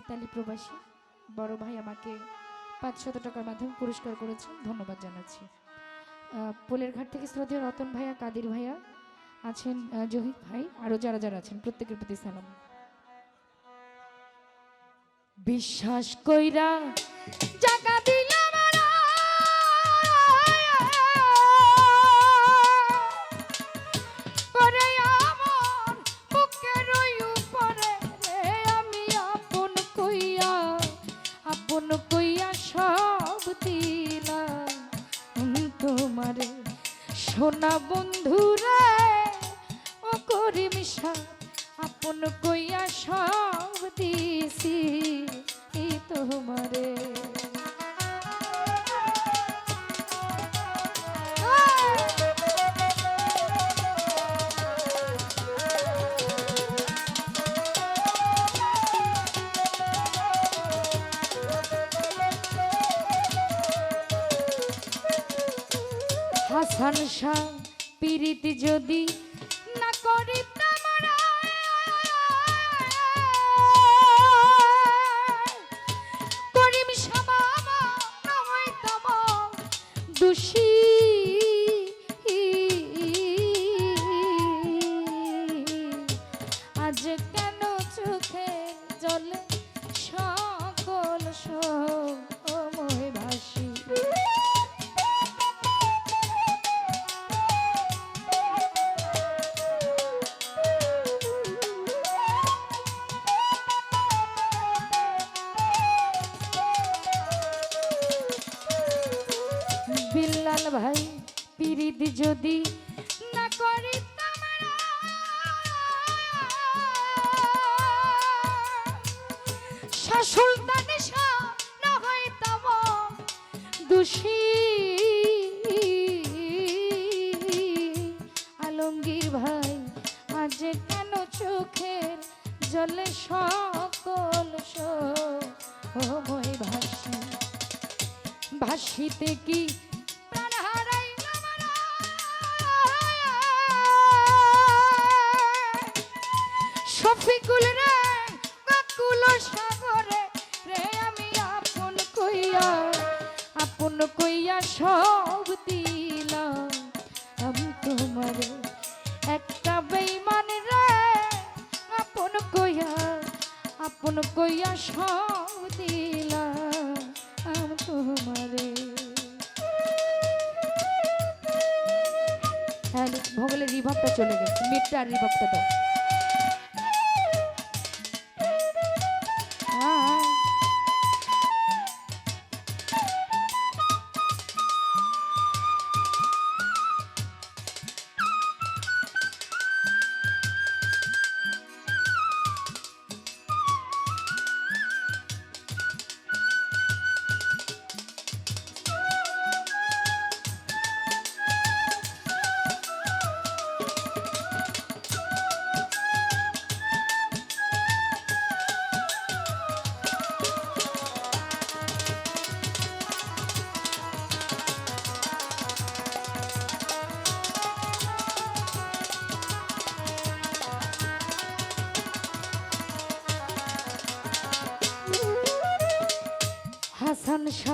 Italy প্রবাসী। বড় ভাই আমাকে পাঁচশত টাকার মাধ্যমে পুরস্কার করেছেন, ধন্যবাদ জানাচ্ছি। পোলের ঘাট থেকে শ্রদ্ধেয় রতন ভাইয়া, কাদির ভাইয়া আছেন জহির ভাই, আরও যারা যারা আছেন, প্রত্যেকের প্রতি সালাম। বিশ্বাস কইরা জাগা কইয়া সব দিছি তোমারে হাসান শাহ পিরিতি যদি না করি আজ কেন চোখে জলে? সকল সময় ভাসি বিল্লাল ভাই পিরিত যদি না করি আলমগীর ভাই, আজ কেন চোখের জলে সকল সময় ভাসি, ভাসিতে কি শফিকুল রে, কাকুল সাগরে সব দিলাম। আমি তোমার একটা বেইমান রে। আপন কইয়া আপন কইয়া সব দিলাম। আমি তোমারে হ্যাঁ ভোগলের রিভাবটা চলে গেছে। মিটটা আর রিভাবটা দাও।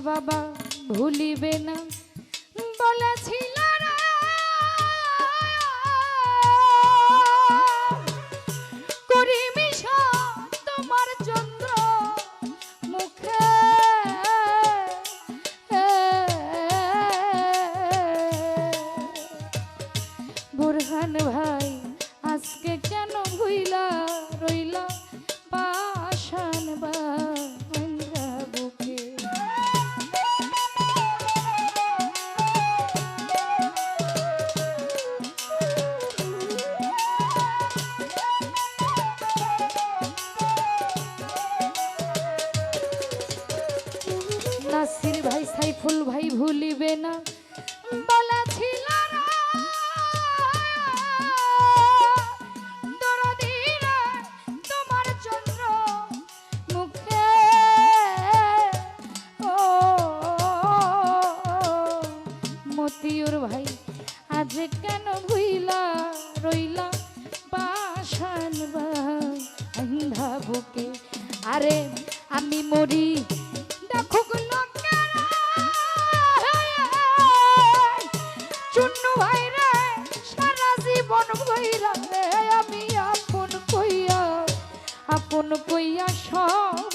বাবা ভুলিবে না। বলেছিল ভুলিবে না ভৈরা রে আমি আপন কইয়া আপন কইয়া সব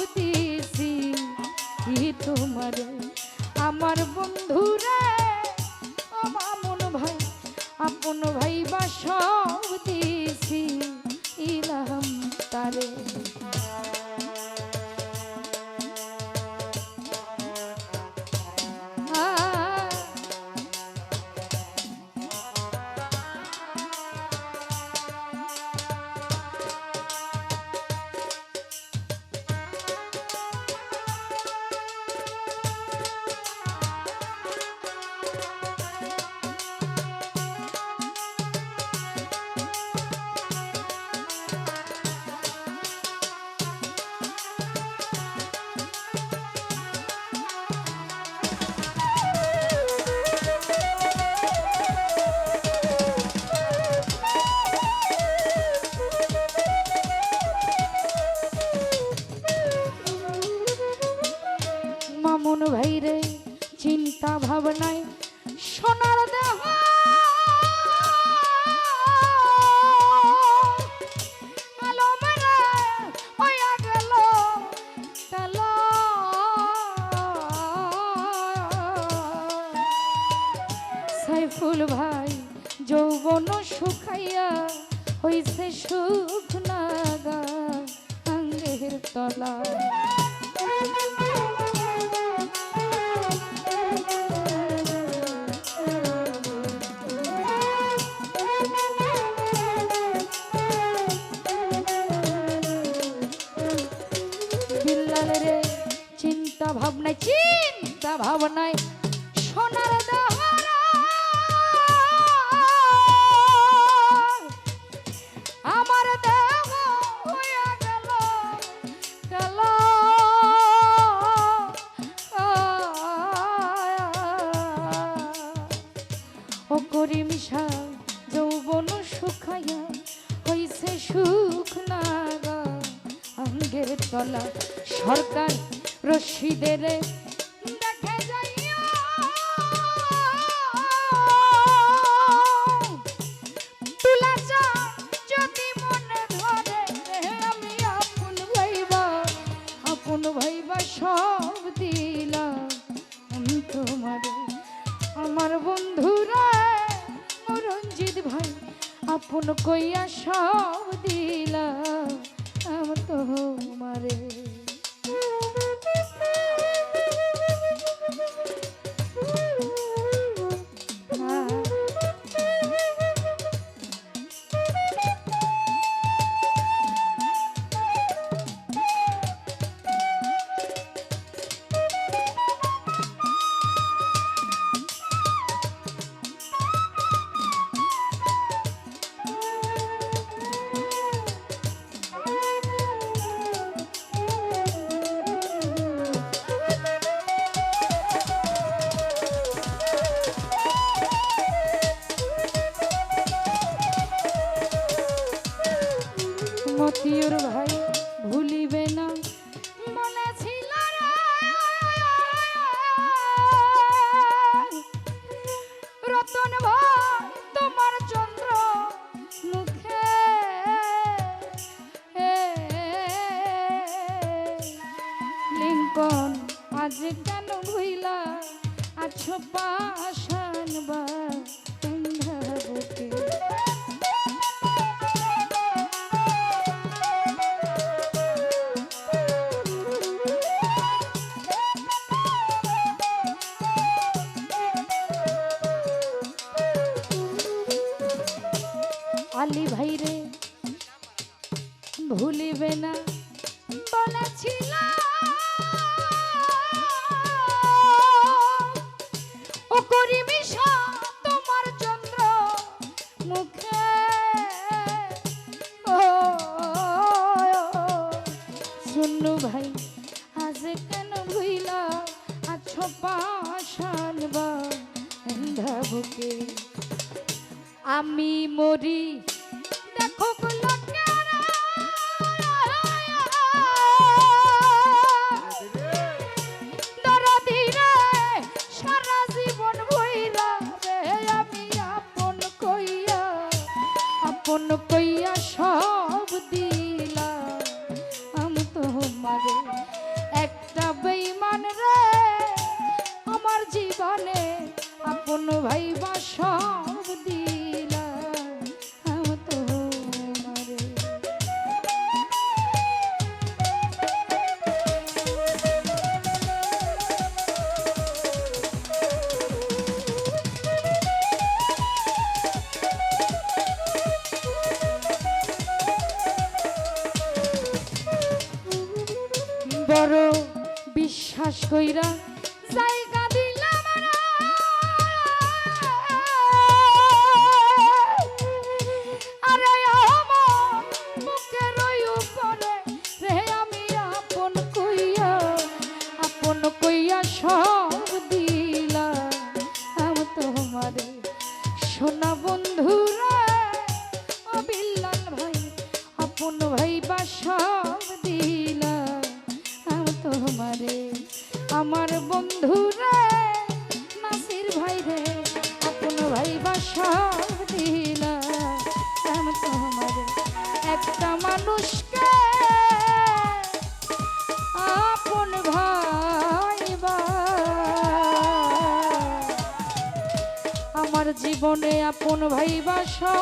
মামুন ভাই রে, চিন্তা ভাবনায় সোনার দেহ। সাইফুল ভাই, যৌবন শুকাইয়া হইছে সুখ নাগা আঙ্গের তলা রে চিন্তা ভাবনায় চিন্তা ভাবনায় সোনার যৌবন শুকাইয়া হইছে সুখ নাগা। আঙ্গের তলা সরকার রশিদের। সব তোমারে আমার বন্ধুরা ভাই আপন কইয়া সব রতন প্রাণ ভাই সব দিলাম তো বড় বিশ্বাস কইরা সব দিলাম। তোমারে, আমার বন্ধুরা, নাসির ভাই রে আপন ভাই বা সব দিলাম। তোমারে, একটা মানুষকে আপন ভাই বা আমার জীবনে আপন ভাই বাসা